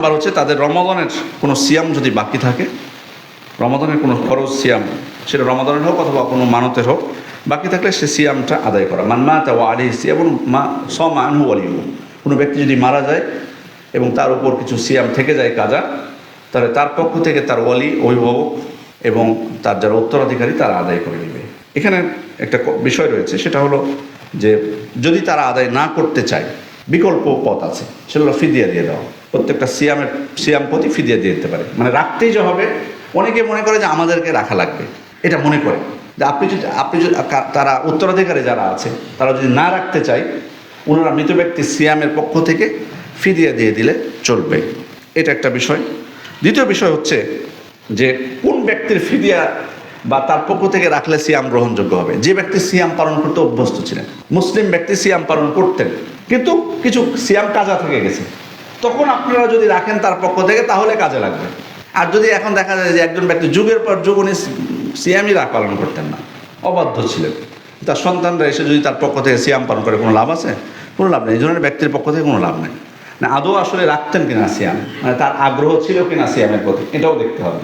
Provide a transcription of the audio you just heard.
আবার হচ্ছে তাদের রমাদানের কোনো সিয়াম যদি বাকি থাকে, রমাদানের কোনো খরচ সিয়াম, সেটা রমাদানের হোক অথবা কোনো মানতের হোক, বাকি থাকলে সে সিয়ামটা আদায় করা। মান মা তা আলি সিয়াম মা স মানহু আলিহু কোনো ব্যক্তি যদি মারা যায় এবং তার উপর কিছু সিয়াম থেকে যায় কাজা, তাহলে তার পক্ষ থেকে তার ওয়ালি, অভিভাবক এবং তার যারা উত্তরাধিকারী তারা আদায় করে নেবে। এখানে একটা বিষয় রয়েছে, সেটা হলো যে যদি তারা আদায় না করতে চায়, বিকল্প পথ আছে সেগুলো ফিদিয়া দিয়ে দেওয়া। প্রত্যেকটা সিয়ামের, সিয়াম প্রতি ফিদিয়া দিয়ে দিতে পারে। মানে রাখতেই যে হবে, অনেকে মনে করে যে আমাদেরকে রাখা লাগবে। এটা মনে করে। যে আপনি যদি আপনি যদি তারা উত্তরাধিকারী যারা আছে, তারা যদি না রাখতে চায়, ওনারা মৃত ব্যক্তি সিয়ামের পক্ষ থেকে ফিদিয়া দিয়ে দিলে চলবে। এটা একটা বিষয়। দ্বিতীয় বিষয় হচ্ছে যে কোন ব্যক্তির ফিদিয়া বা তার পক্ষ থেকে রাখলে সিয়াম গ্রহণযোগ্য হবে? যে ব্যক্তি সিয়াম পালন করতে অভ্যস্ত ছিলেন। মুসলিম ব্যক্তি সিয়াম পালন করতেন। কিন্তু কিছু সিয়াম কাজা থেকে গেছে। তখন আপনারা যদি রাখেন তার পক্ষ থেকে, তাহলে কাজে লাগবে। আর যদি এখন দেখা যায় যে একজন ব্যক্তি যুগের পর যুগ উনি সিয়ামই রাগ পালন করতেন না, অবাধ্য ছিলেন। তার সন্তানরা এসে যদি তার পক্ষ থেকে সিয়াম পালন করে, কোনো লাভ আছে? কোনো লাভ নেই। এই ধরনের ব্যক্তির পক্ষ থেকে কোনো লাভ নেই। না আদৌ আসলে রাখতেন কিনা সিয়াম? মানে তার আগ্রহ ছিল কিনা সিয়ামের প্রতি? এটাও দেখতে হবে।